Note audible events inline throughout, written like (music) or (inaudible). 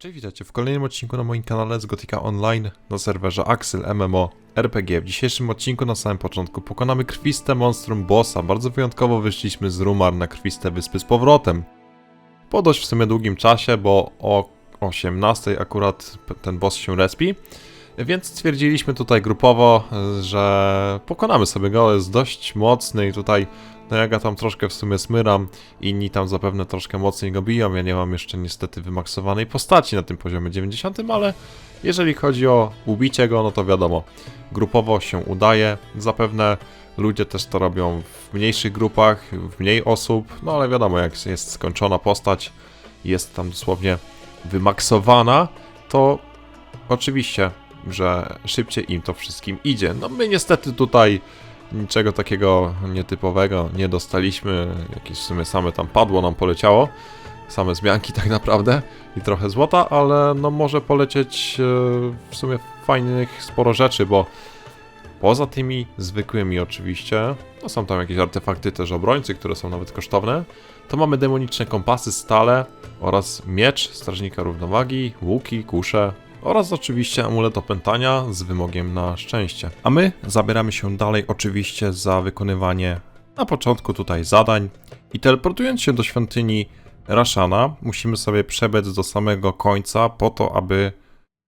Cześć, witajcie w kolejnym odcinku na moim kanale z Gotika Online na serwerze Axel MMO RPG. W dzisiejszym odcinku na samym początku pokonamy krwiste monstrum bossa. Bardzo wyjątkowo wyszliśmy z Rumar na krwiste wyspy z powrotem. Po dość w sumie długim czasie, bo o 18 akurat ten boss się respi. Więc stwierdziliśmy tutaj grupowo, że pokonamy sobie go, jest dość mocny i tutaj no ja go tam troszkę w sumie smyram, inni tam zapewne troszkę mocniej go biją, ja nie mam jeszcze niestety wymaksowanej postaci na tym poziomie 90, ale jeżeli chodzi o ubicie go, no to wiadomo, grupowo się udaje, zapewne ludzie też to robią w mniejszych grupach, w mniej osób, no ale wiadomo, jak jest skończona postać, jest tam dosłownie wymaksowana, to oczywiście, że szybciej im to wszystkim idzie. No my niestety tutaj niczego takiego nietypowego nie dostaliśmy. Jakieś w sumie same tam padło, nam poleciało. Same zmianki tak naprawdę i trochę złota, ale no może polecieć e, w sumie fajnych sporo rzeczy, bo poza tymi zwykłymi oczywiście, no są tam jakieś artefakty też obrońcy, które są nawet kosztowne, to mamy demoniczne kompasy, stale oraz miecz strażnika równowagi, łuki, kusze, oraz oczywiście amulet opętania z wymogiem na szczęście. A my zabieramy się dalej oczywiście za wykonywanie na początku tutaj zadań i teleportując się do świątyni Rashana musimy sobie przebiec do samego końca po to, aby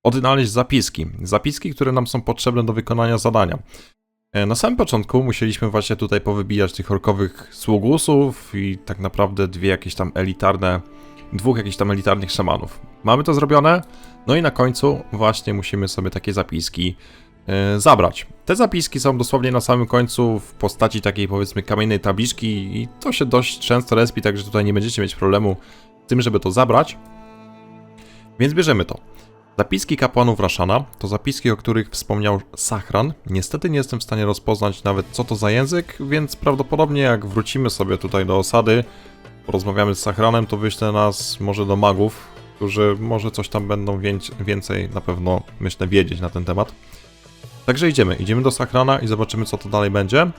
odnaleźć zapiski. Zapiski, które nam są potrzebne do wykonania zadania. E, Na samym początku musieliśmy właśnie tutaj powybijać tych orkowych sługusów i tak naprawdę dwie jakieś tam elitarne, dwóch jakichś tam elitarnych szamanów. Mamy to zrobione, no i na końcu właśnie musimy sobie takie zapiski e, zabrać. Te zapiski są dosłownie na samym końcu w postaci takiej powiedzmy kamiennej tabliczki i to się dość często respi, także tutaj nie będziecie mieć problemu z tym, żeby to zabrać. Więc bierzemy to. Zapiski kapłanów Rashana to zapiski, o których wspomniał Sachran. Niestety nie jestem w stanie rozpoznać nawet co to za język, więc prawdopodobnie jak wrócimy sobie tutaj do osady, porozmawiamy z Sachranem, to wyślę nas może do magów, którzy może coś tam będą więc- więcej na pewno, myślę, wiedzieć na ten temat. Także idziemy, idziemy do Sachrana i zobaczymy co to dalej będzie.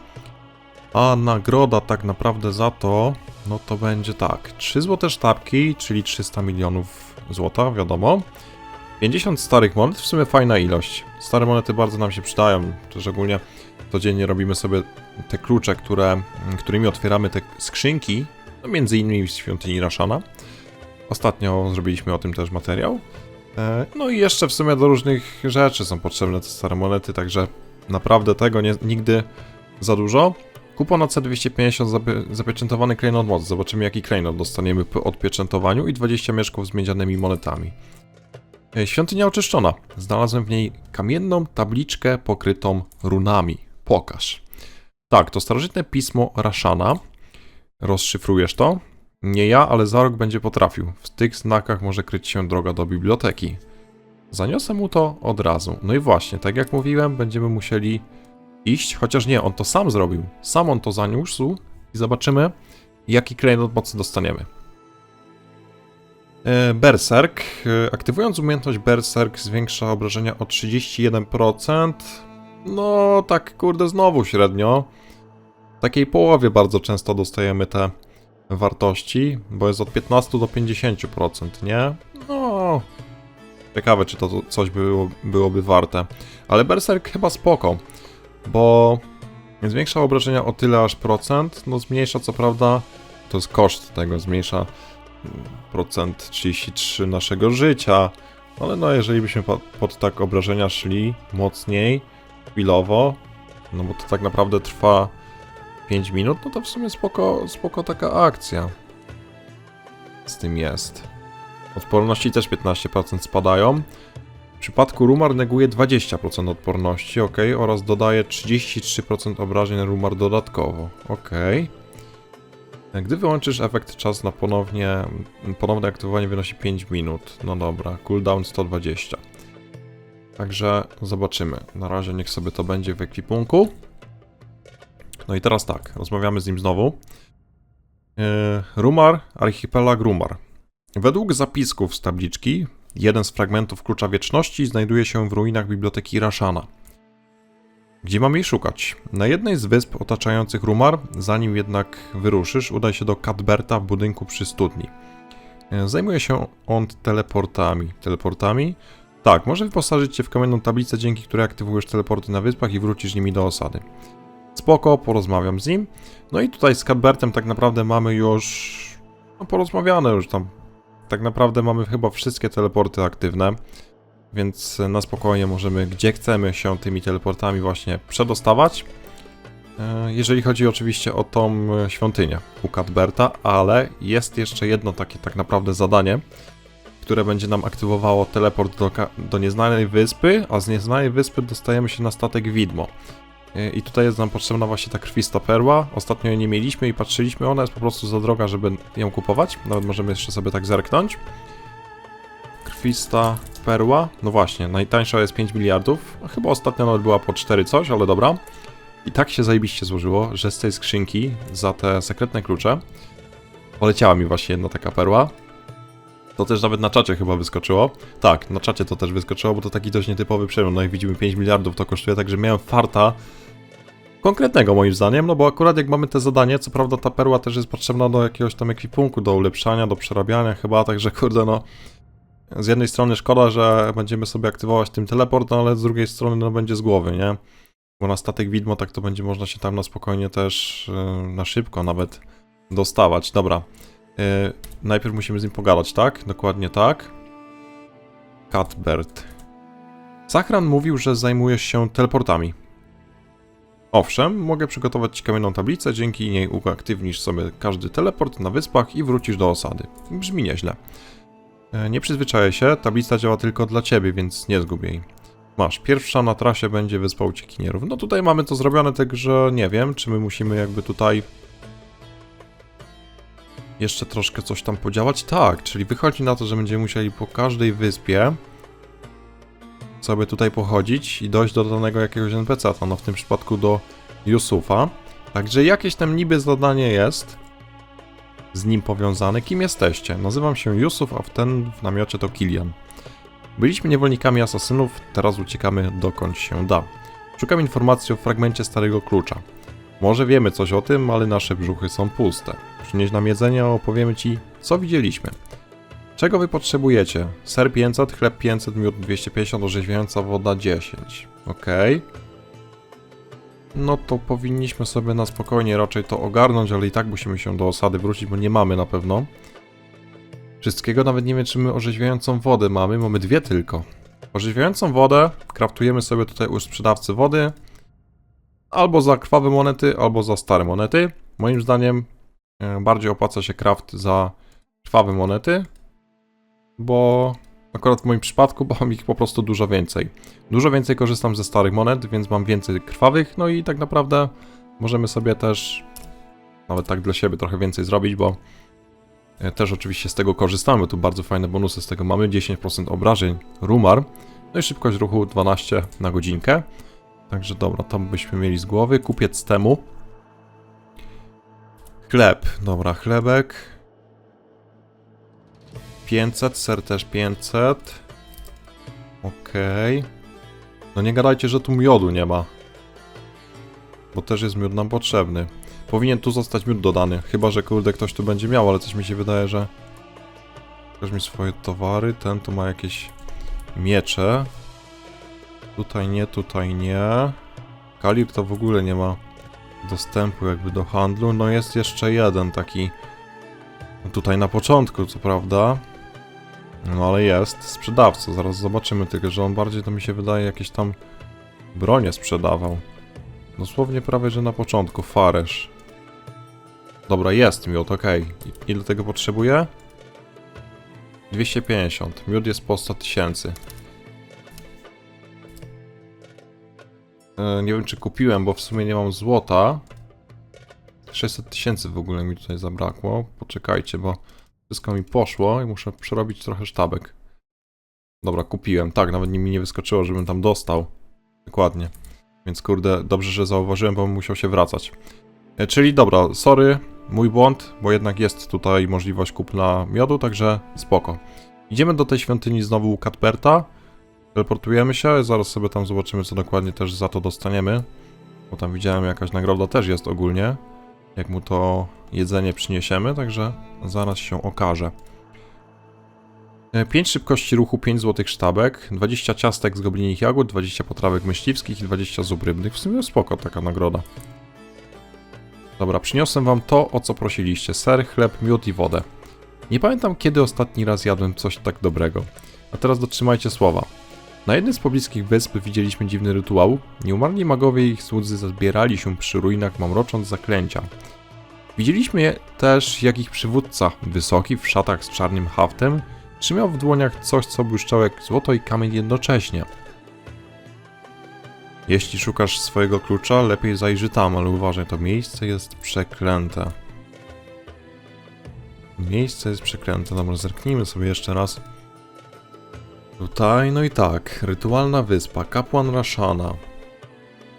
A nagroda tak naprawdę za to, no to będzie tak, 3 złote sztabki, czyli 300 milionów złota, wiadomo. 50 starych monet, w sumie fajna ilość. Stare monety bardzo nam się przydają, szczególnie codziennie robimy sobie te klucze, które, którymi otwieramy te skrzynki, no między innymi w świątyni Rashana. Ostatnio zrobiliśmy o tym też materiał. E, No i jeszcze w sumie do różnych rzeczy są potrzebne te stare monety, także naprawdę tego nie, nigdy za dużo. Kupon na C250 zapie, zapieczętowany klejnot moc. Zobaczymy jaki klejnot dostaniemy po odpieczętowaniu i 20 mieszków z miedzianymi monetami. E, Świątynia oczyszczona. Znalazłem w niej kamienną tabliczkę pokrytą runami. Pokaż. Tak, to starożytne pismo Rashana. Rozszyfrujesz to? Nie ja, ale za rok będzie potrafił. W tych znakach może kryć się droga do biblioteki. Zaniosę mu to od razu. No i właśnie, tak jak mówiłem, będziemy musieli iść, chociaż nie, on to sam zrobił. Sam on to zaniósł i zobaczymy, jaki klejnot mocy dostaniemy. E, Berserk. E, Aktywując umiejętność Berserk zwiększa obrażenia o 31%. No, tak kurde, znowu średnio. Takiej połowie bardzo często dostajemy te wartości, bo jest od 15 do 50%, nie? No. Ciekawe, czy to coś było, byłoby warte. Ale Berserk chyba spoko, bo zwiększa obrażenia o tyle aż procent, no zmniejsza co prawda, to jest koszt tego, zmniejsza mm, procent 33 naszego życia, ale no jeżeli byśmy pod tak obrażenia szli mocniej, chwilowo, no bo to tak naprawdę trwa 5 minut, no to w sumie spoko, spoko taka akcja z tym jest. Odporności też 15% spadają. W przypadku Rumar neguje 20% odporności, ok, oraz dodaje 33% obrażeń Rumar dodatkowo, ok. Gdy wyłączysz efekt, czas na ponownie, ponowne aktywowanie wynosi 5 minut. No dobra, cooldown 120. Także zobaczymy. Na razie niech sobie to będzie w ekwipunku. No i teraz tak, rozmawiamy z nim znowu. Yy, Rumar, archipelag Rumar. Według zapisków z tabliczki, jeden z fragmentów Klucza Wieczności znajduje się w ruinach biblioteki Rashana. Gdzie mam jej szukać? Na jednej z wysp otaczających Rumar, zanim jednak wyruszysz, udaj się do Cadberta w budynku przy studni. E, Zajmuje się on teleportami. Teleportami? Tak, może wyposażyć cię w kamienną tablicę, dzięki której aktywujesz teleporty na wyspach i wrócisz nimi do osady. Spoko, porozmawiam z nim. No i tutaj z Cadbertem tak naprawdę mamy już... No porozmawiane już tam. Tak naprawdę mamy chyba wszystkie teleporty aktywne. Więc na spokojnie możemy, gdzie chcemy się tymi teleportami właśnie przedostawać. E, Jeżeli chodzi oczywiście o tą e, świątynię u Cadberta, ale jest jeszcze jedno takie tak naprawdę zadanie, które będzie nam aktywowało teleport do, do nieznanej wyspy, a z nieznanej wyspy dostajemy się na statek Widmo. I tutaj jest nam potrzebna właśnie ta krwista perła. Ostatnio jej nie mieliśmy i patrzyliśmy, ona jest po prostu za droga, żeby ją kupować. Nawet możemy jeszcze sobie tak zerknąć. Krwista perła. No właśnie, najtańsza jest 5 miliardów. Chyba ostatnio nawet była po 4 coś, ale dobra. I tak się zajebiście złożyło, że z tej skrzynki za te sekretne klucze poleciała mi właśnie jedna taka perła. To też nawet na czacie chyba wyskoczyło. Tak, na czacie to też wyskoczyło, bo to taki dość nietypowy przegląd. No jak widzimy 5 miliardów to kosztuje, także miałem farta konkretnego moim zdaniem, no bo akurat jak mamy te zadanie, co prawda ta perła też jest potrzebna do jakiegoś tam ekwipunku, do ulepszania, do przerabiania chyba, także kurde no... Z jednej strony szkoda, że będziemy sobie aktywować tym teleport, no ale z drugiej strony no będzie z głowy, nie? Bo na statek widmo tak to będzie można się tam na spokojnie też yy, na szybko nawet dostawać. Dobra. Yy, najpierw musimy z nim pogadać, tak? Dokładnie tak. Cuthbert. Sachran mówił, że zajmujesz się teleportami. Owszem, mogę przygotować ci kamienną tablicę, dzięki niej uaktywnisz sobie każdy teleport na wyspach i wrócisz do osady. Brzmi nieźle. E, Nie przyzwyczaję się, tablica działa tylko dla ciebie, więc nie zgub jej. Masz, pierwsza na trasie będzie wyspa uciekinierów. No tutaj mamy to zrobione, także nie wiem, czy my musimy jakby tutaj jeszcze troszkę coś tam podziałać. Tak, czyli wychodzi na to, że będziemy musieli po każdej wyspie sobie tutaj pochodzić i dojść do danego jakiegoś NPC, no w tym przypadku do Yusufa. Także jakieś tam niby zadanie jest z nim powiązane. Kim jesteście? Nazywam się Yusuf, a w ten w namiocie to Kilian. Byliśmy niewolnikami asasynów, teraz uciekamy dokąd się da. Szukam informacji o fragmencie starego klucza. Może wiemy coś o tym, ale nasze brzuchy są puste. Przynieś nam jedzenie, a opowiemy ci, co widzieliśmy. Czego wy potrzebujecie? Ser 500, chleb 500, miód 250, orzeźwiająca woda 10. Okej. No to powinniśmy sobie na spokojnie raczej to ogarnąć, ale i tak musimy się do osady wrócić, bo nie mamy na pewno. Wszystkiego, nawet nie wiem czy my orzeźwiającą wodę mamy, mamy dwie tylko. Orzeźwiającą wodę kraftujemy sobie tutaj u sprzedawcy wody. Albo za krwawe monety, albo za stare monety. Moim zdaniem e, bardziej opłaca się kraft za krwawe monety, bo akurat w moim przypadku mam ich po prostu dużo więcej. Dużo więcej korzystam ze starych monet, więc mam więcej krwawych, no i tak naprawdę możemy sobie też nawet tak dla siebie trochę więcej zrobić, bo e, też oczywiście z tego korzystamy, tu bardzo fajne bonusy z tego mamy, 10% obrażeń, rumar, no i szybkość ruchu 12 na godzinkę. Także dobra, tam byśmy mieli z głowy. Kupiec temu. Chleb, dobra, chlebek. 500, ser też 500. Okej. No nie gadajcie, że tu miodu nie ma. Bo też jest miód nam potrzebny. Powinien tu zostać miód dodany. Chyba, że kurde ktoś tu będzie miał, ale coś mi się wydaje, że... Pokaż mi swoje towary. Ten tu ma jakieś miecze. Tutaj nie, tutaj nie. Kalib to w ogóle nie ma dostępu jakby do handlu. No jest jeszcze jeden taki tutaj na początku, co prawda. No ale jest sprzedawca, zaraz zobaczymy tylko, że on bardziej to mi się wydaje jakieś tam bronie sprzedawał. Dosłownie prawie, że na początku, Faresz. Dobra, jest miód. I- Ile tego potrzebuję? 250. Miód jest po 100 tysięcy. Nie wiem, czy kupiłem, bo w sumie nie mam złota. 600 tysięcy w ogóle mi tutaj zabrakło. Poczekajcie, bo wszystko mi poszło i muszę przerobić trochę sztabek. Dobra, kupiłem. Tak, nawet mi nie wyskoczyło, żebym tam dostał. Dokładnie. Więc kurde, dobrze, że zauważyłem, bo musiał się wracać. E, Czyli dobra, sorry, mój błąd, bo jednak jest tutaj możliwość kupna miodu, także spoko. Idziemy do tej świątyni znowu u Cuthberta. Teleportujemy się, zaraz sobie tam zobaczymy, co dokładnie też za to dostaniemy. Bo tam widziałem, jakaś nagroda też jest ogólnie. Jak mu to jedzenie przyniesiemy, także zaraz się okaże. 5 szybkości ruchu, 5 złotych sztabek, 20 ciastek z goblinich jagód, 20 potrawek myśliwskich i 20 zup rybnych. W sumie spoko taka nagroda. Dobra, przyniosłem wam to, o co prosiliście. Ser, chleb, miód i wodę. Nie pamiętam, kiedy ostatni raz jadłem coś tak dobrego. A teraz dotrzymajcie słowa. Na jednej z pobliskich wysp widzieliśmy dziwny rytuał. Nieumarli magowie i ich słudzy zbierali się przy ruinach, mamrocząc zaklęcia. Widzieliśmy też, jak ich przywódca, wysoki, w szatach z czarnym haftem, trzymał w dłoniach coś, co błyszczało jak złoto i kamień jednocześnie. Jeśli szukasz swojego klucza, lepiej zajrzyj tam, ale uważaj, to miejsce jest przeklęte. Miejsce jest przeklęte. Dobra, zerknijmy sobie jeszcze raz. Tutaj, no i tak, rytualna wyspa, kapłan Rashana.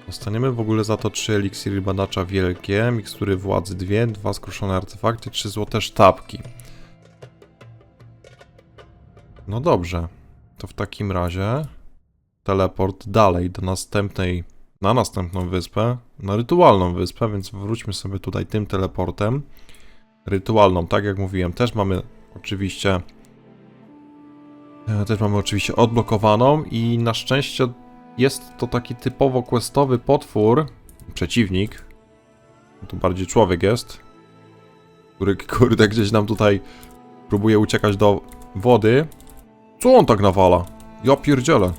Dostaniemy w ogóle za to 3 eliksiry badacza wielkie, mikstury władzy 2, 2 skruszone artefakty, 3 złote sztabki. No dobrze, to w takim razie teleport dalej do następnej, na następną wyspę, na rytualną wyspę, więc wróćmy sobie tutaj tym teleportem. Rytualną, tak jak mówiłem, też mamy oczywiście Też mamy oczywiście odblokowaną i na szczęście jest to taki typowo questowy potwór, przeciwnik, to bardziej człowiek jest, który (laughs) kurde gdzieś nam tutaj próbuje uciekać do wody. Co on tak nawala? Ja pierdzielę.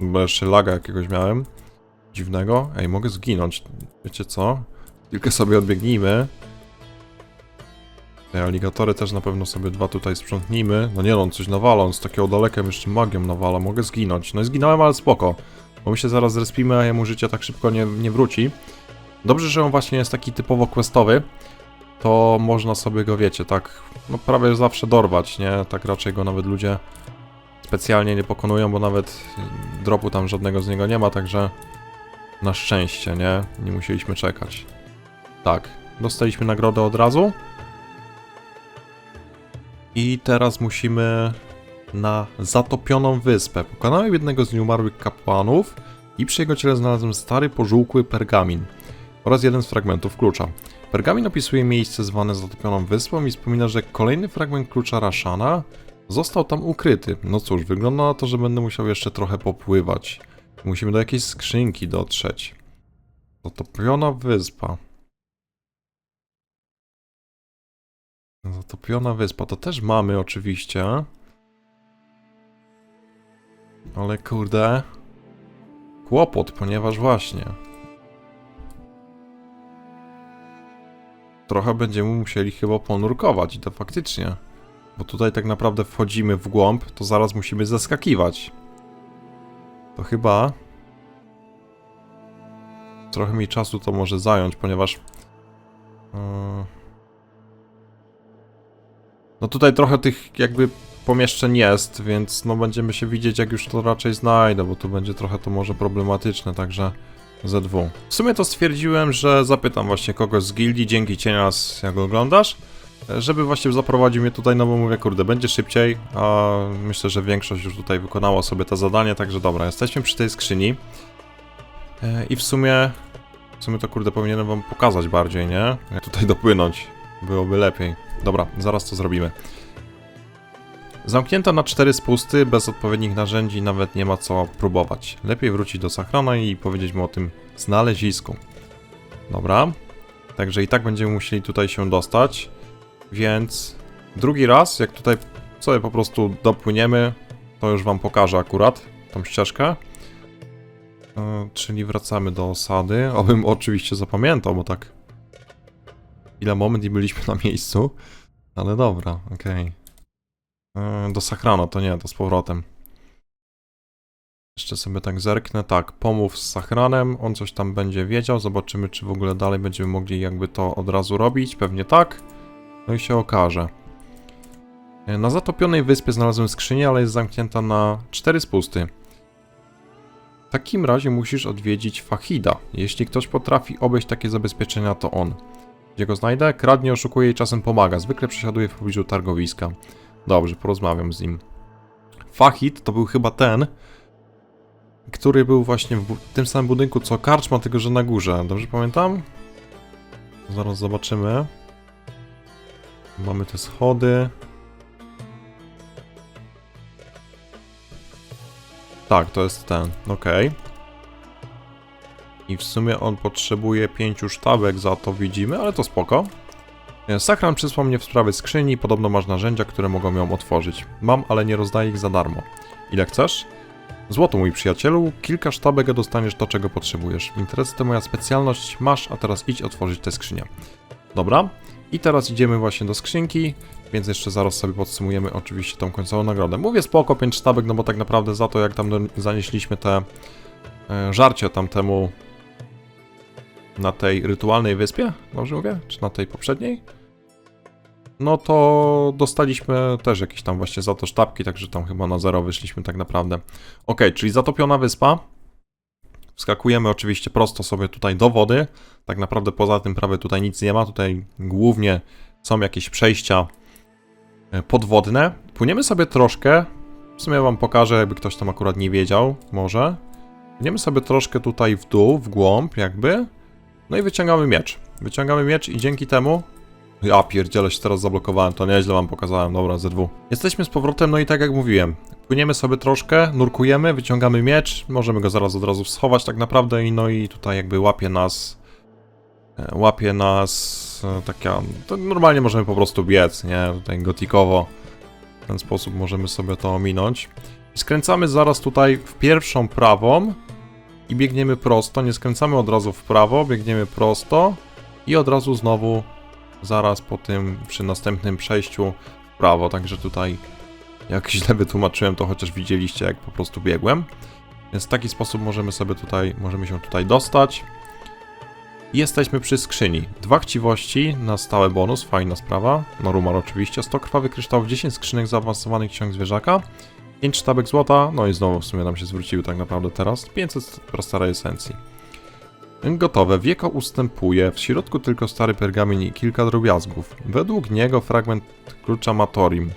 Bo jeszcze laga jakiegoś miałem. Dziwnego. Ej, mogę zginąć. Wiecie co? Tylko sobie odbiegnijmy. Te aligatory też na pewno sobie dwa tutaj sprzątnijmy. No nie no, coś nawala, on z takiego dalekiem jeszcze magią nawala, mogę zginąć. No i zginąłem, ale spoko. Bo my się zaraz zrespimy, a jemu życie tak szybko nie, nie wróci. Dobrze, że on właśnie jest taki typowo questowy. To można sobie go, wiecie, tak no prawie zawsze dorwać, nie? Tak raczej go nawet ludzie specjalnie nie pokonują, bo nawet dropu tam żadnego z niego nie ma, także na szczęście, nie? Nie musieliśmy czekać. Tak, dostaliśmy nagrodę od razu. I teraz musimy na zatopioną wyspę. Pokonałem jednego z nieumarłych kapłanów i przy jego ciele znalazłem stary, pożółkły pergamin oraz jeden z fragmentów klucza. Pergamin opisuje miejsce zwane zatopioną wyspą i wspomina, że kolejny fragment klucza Rashana został tam ukryty. No cóż, wygląda na to, że będę musiał jeszcze trochę popływać. Musimy do jakiejś skrzynki dotrzeć. Zatopiona wyspa. Zatopiona wyspa, to też mamy oczywiście. Ale kurde. Kłopot, ponieważ właśnie. Trochę będziemy musieli chyba ponurkować i to faktycznie. Bo tutaj tak naprawdę wchodzimy w głąb, to zaraz musimy zeskakiwać. To chyba... Trochę mi czasu to może zająć, ponieważ... Yy... No tutaj trochę tych jakby pomieszczeń jest, więc no będziemy się widzieć jak już to raczej znajdę, bo tu będzie trochę to może problematyczne, także ZW. W sumie to stwierdziłem, że zapytam właśnie kogoś z gildii, dzięki Cienias, jak oglądasz, żeby właśnie zaprowadził mnie tutaj, no bo mówię, kurde, będzie szybciej, a myślę, że większość już tutaj wykonała sobie to zadanie, także dobra, jesteśmy przy tej skrzyni E, i w sumie, w sumie to kurde powinienem wam pokazać bardziej, nie? Jak tutaj dopłynąć, byłoby lepiej. Dobra, zaraz to zrobimy. Zamknięta na cztery spusty, bez odpowiednich narzędzi nawet nie ma co próbować. Lepiej wrócić do Sachrana i powiedzieć mu o tym znalezisku. Dobra. Także i tak będziemy musieli tutaj się dostać. Więc drugi raz, jak tutaj sobie po prostu dopłyniemy, to już wam pokażę akurat tą ścieżkę. E, czyli wracamy do osady. Obym oczywiście zapamiętał, bo tak ile moment i byliśmy na miejscu. Ale dobra, okej. Yy, Do Sachrana, to nie, to z powrotem. Jeszcze sobie tak zerknę. Tak, pomów z Sachranem, on coś tam będzie wiedział. Zobaczymy, czy w ogóle dalej będziemy mogli jakby to od razu robić. Pewnie tak. No i się okaże. Yy, Na zatopionej wyspie znalazłem skrzynię, ale jest zamknięta na cztery spusty. W takim razie musisz odwiedzić Fahida. Jeśli ktoś potrafi obejść takie zabezpieczenia, to on. Gdzie go znajdę? Kradnie, oszukuje i czasem pomaga. Zwykle przesiaduje w pobliżu targowiska. Dobrze, porozmawiam z nim. Fahid to był chyba ten, który był właśnie w tym samym budynku co karczma, tylko że na górze. Dobrze pamiętam? Zaraz zobaczymy. Mamy te schody. Tak, to jest ten. Okej. Okay. I w sumie on potrzebuje pięciu sztabek, za to widzimy, ale to spoko. E, Sakran przysłał mnie w sprawie skrzyni, podobno masz narzędzia, które mogą ją otworzyć. Mam, ale nie rozdaję ich za darmo. Ile chcesz? Złoto, mój przyjacielu, kilka sztabek dostaniesz to, czego potrzebujesz. Interesy to moja specjalność, masz, a teraz idź otworzyć tę skrzynię. Dobra, i teraz idziemy właśnie do skrzynki, więc jeszcze zaraz sobie podsumujemy oczywiście tą końcową nagrodę. Mówię spoko, 5 sztabek, no bo tak naprawdę za to, jak tam zanieśliśmy te e, żarcie tamtemu na tej rytualnej wyspie, dobrze mówię? Czy na tej poprzedniej? No to dostaliśmy też jakieś tam właśnie za to sztabki, także tam chyba na zero wyszliśmy tak naprawdę. Ok, czyli zatopiona wyspa. Wskakujemy oczywiście prosto sobie tutaj do wody. Tak naprawdę poza tym prawie tutaj nic nie ma. Tutaj głównie są jakieś przejścia e, podwodne. Płyniemy sobie troszkę. W sumie wam pokażę, jakby ktoś tam akurat nie wiedział, może. Płyniemy sobie troszkę tutaj w dół, w głąb jakby. No i wyciągamy miecz. Wyciągamy miecz i dzięki temu... Ja pierdzielę się teraz zablokowałem, to nieźle wam pokazałem, dobra, ze dwóch. Jesteśmy z powrotem, no i tak jak mówiłem, płyniemy sobie troszkę, nurkujemy, wyciągamy miecz, możemy go zaraz od razu schować tak naprawdę i no i tutaj jakby łapie nas... e, Łapie nas e, taka... To normalnie możemy po prostu biec, nie? Tutaj gotikowo. W ten sposób możemy sobie to ominąć. Skręcamy zaraz tutaj w pierwszą prawą i biegniemy prosto, nie skręcamy od razu w prawo, biegniemy prosto i od razu znowu zaraz po tym, przy następnym przejściu w prawo, także tutaj jak źle wytłumaczyłem, to chociaż widzieliście jak po prostu biegłem. Więc w taki sposób możemy sobie tutaj, możemy się tutaj dostać. I Jesteśmy przy skrzyni. Dwa chciwości na stałe bonus, fajna sprawa. No rumar oczywiście. 100 krwawych kryształów, 10 skrzynek zaawansowanych ksiąg zwierzaka. 5 sztabek złota, no i znowu w sumie nam się zwróciły tak naprawdę teraz. 500 prostarej esencji. Gotowe. Wieko ustępuje. W środku tylko stary pergamin i kilka drobiazgów. Według niego fragment klucza ma Torim.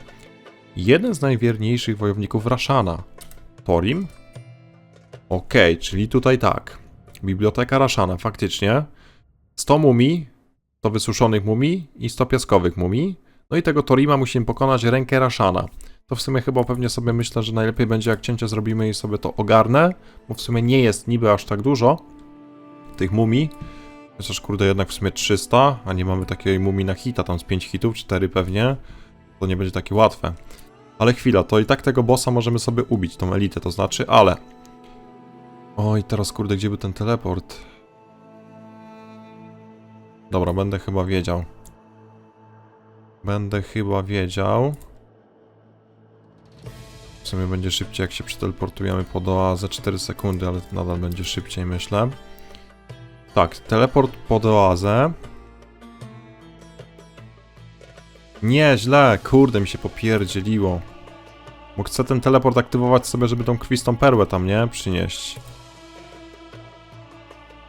Jeden z najwierniejszych wojowników Rashana. Torim? Okej, czyli tutaj tak. Biblioteka Rashana, faktycznie. 100 mumii, 100 wysuszonych mumii i 100 piaskowych mumii. No i tego Torima musimy pokonać rękę Rashana. To w sumie chyba pewnie sobie myślę, że najlepiej będzie jak cięcie zrobimy i sobie to ogarnę, bo w sumie nie jest niby aż tak dużo tych mumii. Chociaż kurde jednak w sumie 300, a nie mamy takiej mumii na hita, tam z 5 hitów, 4 pewnie. To nie będzie takie łatwe. Ale chwila, to i tak tego bossa możemy sobie ubić, tą elitę to znaczy, ale... Oj, teraz kurde, gdzie był ten teleport? Dobra, będę chyba wiedział. Będę chyba wiedział. W sumie będzie szybciej, jak się przeteleportujemy pod oazę 4 sekundy, ale nadal będzie szybciej, myślę. Tak, teleport pod oazę. Nie, źle, kurde, mi się popierdzieliło. Bo chcę ten teleport aktywować sobie, żeby tą krwistą perłę tam, nie? Przynieść.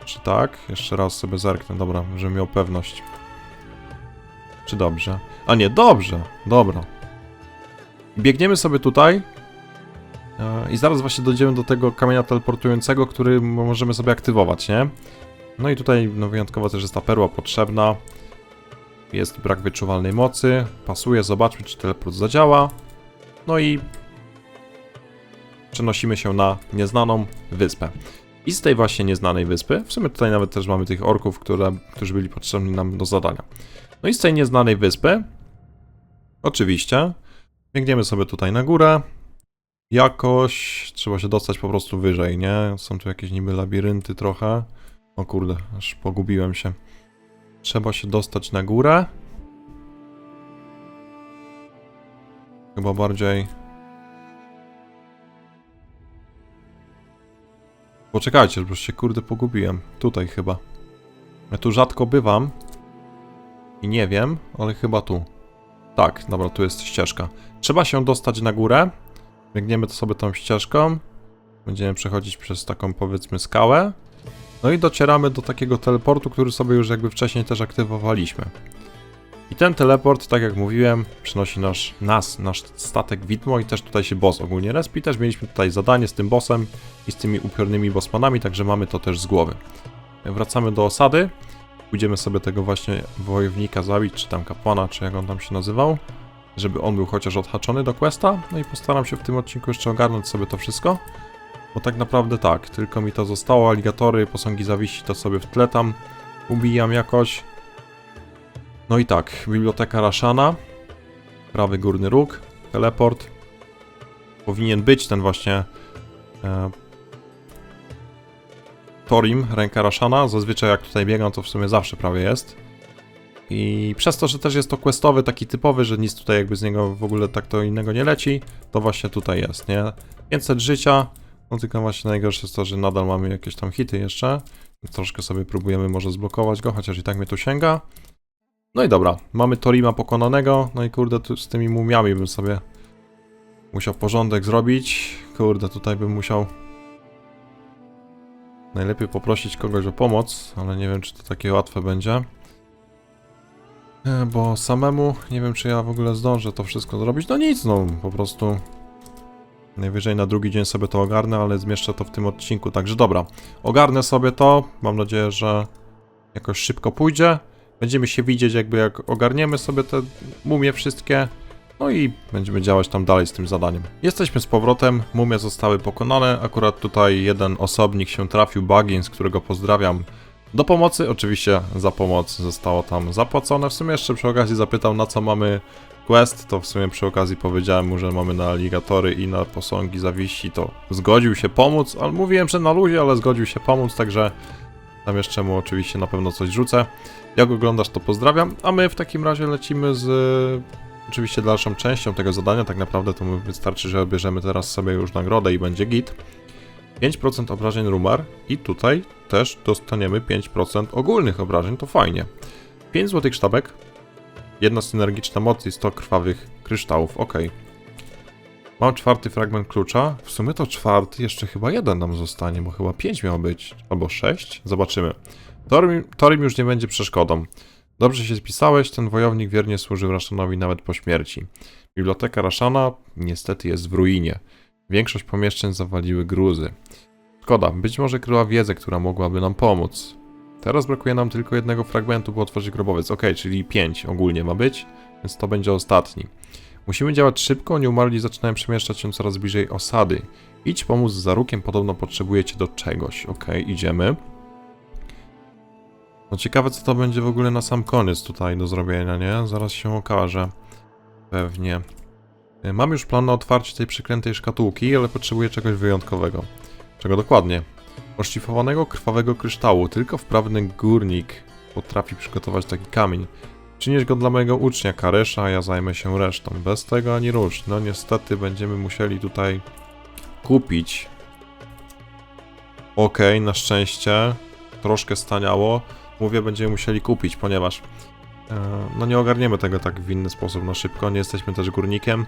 Czy tak? Jeszcze raz sobie zerknę, dobra, żebym miał pewność. Czy dobrze? A nie, dobrze, dobra. Biegniemy sobie tutaj. E, I zaraz właśnie dojdziemy do tego kamienia teleportującego, który możemy sobie aktywować, nie? No i tutaj no, wyjątkowo też jest ta perła potrzebna. Jest brak wyczuwalnej mocy. Pasuje, zobaczmy czy teleport zadziała. No i przenosimy się na nieznaną wyspę. I z tej właśnie nieznanej wyspy, w sumie tutaj nawet też mamy tych orków, które, którzy byli potrzebni nam do zadania. No i z tej nieznanej wyspy, oczywiście, biegniemy sobie tutaj na górę. Jakoś trzeba się dostać po prostu wyżej, nie? Są tu jakieś niby labirynty trochę. O kurde, aż pogubiłem się. Trzeba się dostać na górę. Chyba bardziej. Poczekajcie, bo się kurde pogubiłem. Tutaj chyba. Ja tu rzadko bywam. I nie wiem, ale chyba tu. Tak, dobra, tu jest ścieżka. Trzeba się dostać na górę. Biegniemy to sobie tą ścieżką. Będziemy przechodzić przez taką powiedzmy skałę. No i docieramy do takiego teleportu, który sobie już jakby wcześniej też aktywowaliśmy. I ten teleport, tak jak mówiłem, przynosi nasz, nas, nasz statek widmo i też tutaj się boss ogólnie respi. Też mieliśmy tutaj zadanie z tym bossem i z tymi upiornymi bossmanami, także mamy to też z głowy. Wracamy do osady. Pójdziemy sobie tego właśnie wojownika zabić, czy tam kapłana, czy jak on tam się nazywał. Żeby on był chociaż odhaczony do questa. No i postaram się w tym odcinku jeszcze ogarnąć sobie to wszystko. Bo tak naprawdę tak, tylko mi to zostało, aligatory, posągi zawiści to sobie w tle tam ubijam jakoś. No i tak, biblioteka Rashana, prawy górny róg, teleport. Powinien być ten właśnie e, Torim, ręka Rashana. Zazwyczaj jak tutaj biegam, to w sumie zawsze prawie jest. I przez to, że też jest to questowy, taki typowy, że nic tutaj jakby z niego w ogóle tak to innego nie leci, to właśnie tutaj jest, nie? 500 życia, no tylko właśnie najgorsze jest to, że nadal mamy jakieś tam hity jeszcze. Troszkę sobie próbujemy może zblokować go, chociaż i tak mnie tu sięga. No i dobra, mamy Torima pokonanego, no i kurde, tu z tymi mumiami bym sobie musiał porządek zrobić. Kurde, tutaj bym musiał najlepiej poprosić kogoś o pomoc, ale nie wiem, czy to takie łatwe będzie. E, Bo samemu nie wiem, czy ja w ogóle zdążę to wszystko zrobić. No nic, no po prostu. Najwyżej na drugi dzień sobie to ogarnę, ale zmieszczę to w tym odcinku. Także dobra, ogarnę sobie to. Mam nadzieję, że jakoś szybko pójdzie. Będziemy się widzieć, jakby jak ogarniemy sobie te mumie wszystkie. No i będziemy działać tam dalej z tym zadaniem. Jesteśmy z powrotem, mumie zostały pokonane. Akurat tutaj jeden osobnik się trafił, Buggins, którego pozdrawiam do pomocy. Oczywiście za pomoc zostało tam zapłacone. W sumie jeszcze przy okazji zapytał, na co mamy quest. To w sumie przy okazji powiedziałem mu, że mamy na aligatory i na posągi zawiści. To zgodził się pomóc, ale mówiłem, że na luzie, ale zgodził się pomóc, także tam jeszcze mu oczywiście na pewno coś rzucę. Jak oglądasz, to pozdrawiam. A my w takim razie lecimy z oczywiście dalszą częścią tego zadania. Tak naprawdę to wystarczy, że bierzemy teraz sobie już nagrodę i będzie git. 5% obrażeń rumar i tutaj też dostaniemy 5% ogólnych obrażeń, to fajnie. 5 złotych sztabek, jedna synergiczna moc i 100 krwawych kryształów, ok. Mam czwarty fragment klucza, w sumie to czwarty, jeszcze chyba jeden nam zostanie, bo chyba 5 miał być, albo 6, zobaczymy. Torim, Torim już nie będzie przeszkodą. Dobrze się spisałeś, ten wojownik wiernie służył Rashanowi nawet po śmierci. Biblioteka Rashana niestety jest w ruinie. Większość pomieszczeń zawaliły gruzy. Szkoda, być może kryła wiedzę, która mogłaby nam pomóc. Teraz brakuje nam tylko jednego fragmentu, by otworzyć grobowiec. Ok, czyli 5 ogólnie ma być, więc to będzie ostatni. Musimy działać szybko, nieumarli zaczynają przemieszczać się coraz bliżej osady. Idź pomóc z zarukiem, podobno potrzebujecie do czegoś. Ok, idziemy. No ciekawe, co to będzie w ogóle na sam koniec tutaj do zrobienia, nie? Zaraz się okaże. Pewnie. E, Mam już plan na otwarcie tej przeklętej szkatułki, ale potrzebuję czegoś wyjątkowego. Czego dokładnie? Oszlifowanego krwawego kryształu. Tylko wprawny górnik potrafi przygotować taki kamień. Przynieś go dla mojego ucznia Karesza, a ja zajmę się resztą. Bez tego ani rusz. No niestety będziemy musieli tutaj kupić. Okej, na szczęście. Troszkę staniało. Mówię, będziemy musieli kupić, ponieważ e, no nie ogarniemy tego tak w inny sposób na szybko. Nie jesteśmy też górnikiem.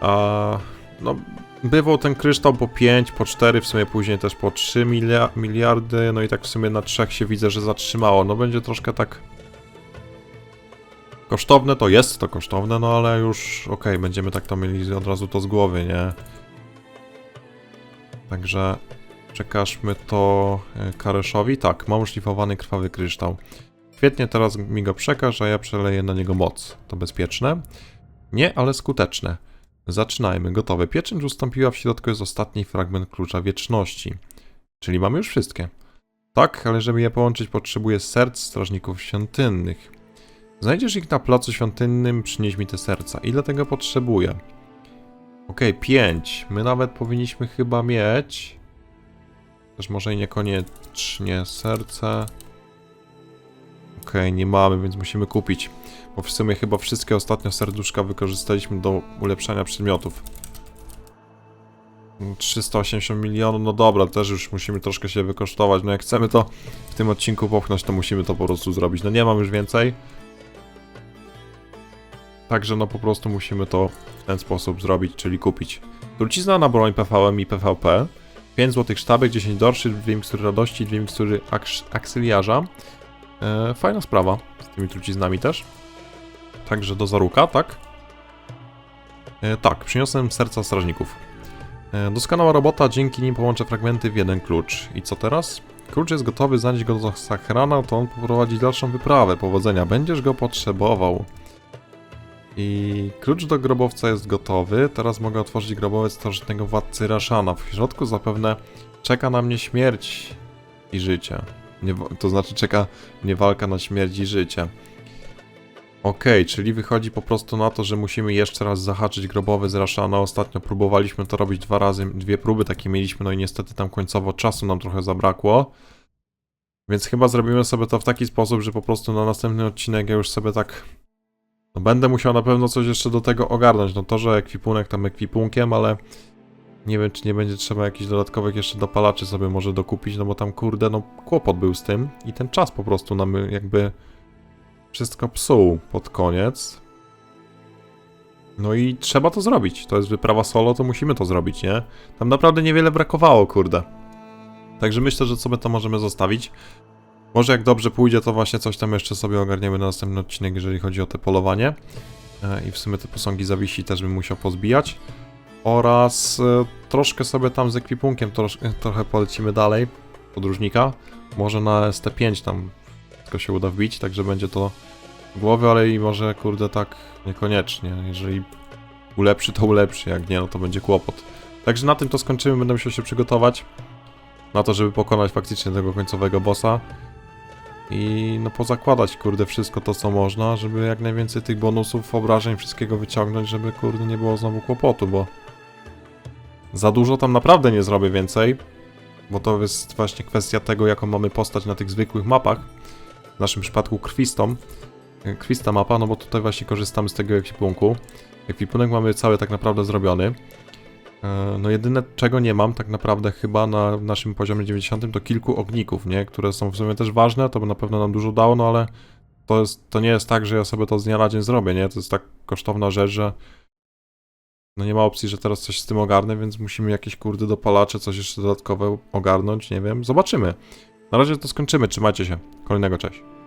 A no, bywał ten kryształ po 5, po 4, w sumie później też po 3 milia miliardy, no i tak w sumie na 3 się widzę, że zatrzymało. No będzie troszkę tak kosztowne, to jest to kosztowne, no ale już okej, będziemy tak to mieli od razu to z głowy, nie? Także przekażmy to e, Kareszowi. Tak, mam szlifowany krwawy kryształ. Świetnie, teraz mi go przekaż, a ja przeleję na niego moc. To bezpieczne? Nie, ale skuteczne. Zaczynajmy, gotowe. Pieczęć ustąpiła, w środku jest ostatni fragment klucza wieczności. Czyli mamy już wszystkie. Tak, ale żeby je połączyć potrzebuję serc strażników świątynnych. Znajdziesz ich na placu świątynnym, przynieś mi te serca. Ile tego potrzebuję? Okej, pięć. My nawet powinniśmy chyba mieć... Też może i niekoniecznie serce. Okej, nie mamy, więc musimy kupić. Bo w sumie chyba wszystkie ostatnio serduszka wykorzystaliśmy do ulepszania przedmiotów. 380 milionów, no dobra, też już musimy troszkę się wykosztować. No jak chcemy to w tym odcinku popchnąć, to musimy to po prostu zrobić. No nie mam już więcej. Także no po prostu musimy to w ten sposób zrobić, czyli kupić. Trucizna na broń PVM i PvP. 5 złotych sztabek, 10 dorszy, 2 mikstury radości, 2 mikstury aks aksyliarza. E, fajna sprawa z tymi truciznami też. Także do zaruka, tak? E, tak, przyniosłem serca strażników. E, doskonała robota, dzięki nim połączę fragmenty w jeden klucz. I co teraz? Klucz jest gotowy, zanieść go do Sachrana, to on poprowadzi dalszą wyprawę. Powodzenia, będziesz go potrzebował. I klucz do grobowca jest gotowy. Teraz mogę otworzyć grobowiec starożytnego władcy Raszana. W środku zapewne czeka na mnie śmierć i życie. Nie, to znaczy czeka mnie walka na śmierć i życie. Okej, czyli wychodzi po prostu na to, że musimy jeszcze raz zahaczyć grobowy z Raszana. Ostatnio próbowaliśmy to robić dwa razy, dwie próby takie mieliśmy, no i niestety tam końcowo czasu nam trochę zabrakło. Więc chyba zrobimy sobie to w taki sposób, że po prostu na następny odcinek ja już sobie tak... No będę musiał na pewno coś jeszcze do tego ogarnąć. No to, że ekwipunek tam ekwipunkiem, ale nie wiem, czy nie będzie trzeba jakichś dodatkowych jeszcze dopalaczy sobie może dokupić, no bo tam kurde, no kłopot był z tym i ten czas po prostu nam jakby wszystko psuł pod koniec. No i trzeba to zrobić. To jest wyprawa solo, to musimy to zrobić, nie? Tam naprawdę niewiele brakowało, kurde. Także myślę, że sobie to możemy zostawić. Może jak dobrze pójdzie, to właśnie coś tam jeszcze sobie ogarniemy na następny odcinek, jeżeli chodzi o te polowanie. E, I w sumie te posągi zawiści też bym musiał pozbijać. Oraz e, troszkę sobie tam z ekwipunkiem trosz, trochę polecimy dalej. Podróżnika. Może na ST5 tam wszystko się uda wbić, także będzie to głowy, ale i może kurde tak niekoniecznie. Jeżeli ulepszy, to ulepszy, jak nie, no to będzie kłopot. Także na tym to skończymy, będę musiał się przygotować na to, żeby pokonać faktycznie tego końcowego bossa. I no pozakładać kurde wszystko to co można, żeby jak najwięcej tych bonusów, obrażeń, wszystkiego wyciągnąć, żeby kurde nie było znowu kłopotu, bo za dużo tam naprawdę nie zrobię więcej, bo to jest właśnie kwestia tego, jaką mamy postać na tych zwykłych mapach. W naszym przypadku krwistą. E, Krwista mapa, no bo tutaj właśnie korzystamy z tego ekwipunku. Ekwipunek mamy cały tak naprawdę zrobiony. E, No jedyne czego nie mam tak naprawdę chyba na naszym poziomie 90 to kilku ogników, nie? Które są w sumie też ważne, to by na pewno nam dużo dało, no ale to, jest, to nie jest tak, że ja sobie to z dnia na dzień zrobię, nie? To jest tak kosztowna rzecz, że no nie ma opcji, że teraz coś z tym ogarnę, więc musimy jakieś kurde dopalacze, coś jeszcze dodatkowe ogarnąć, nie wiem. Zobaczymy. Na razie to skończymy, trzymajcie się. Kolejnego, cześć.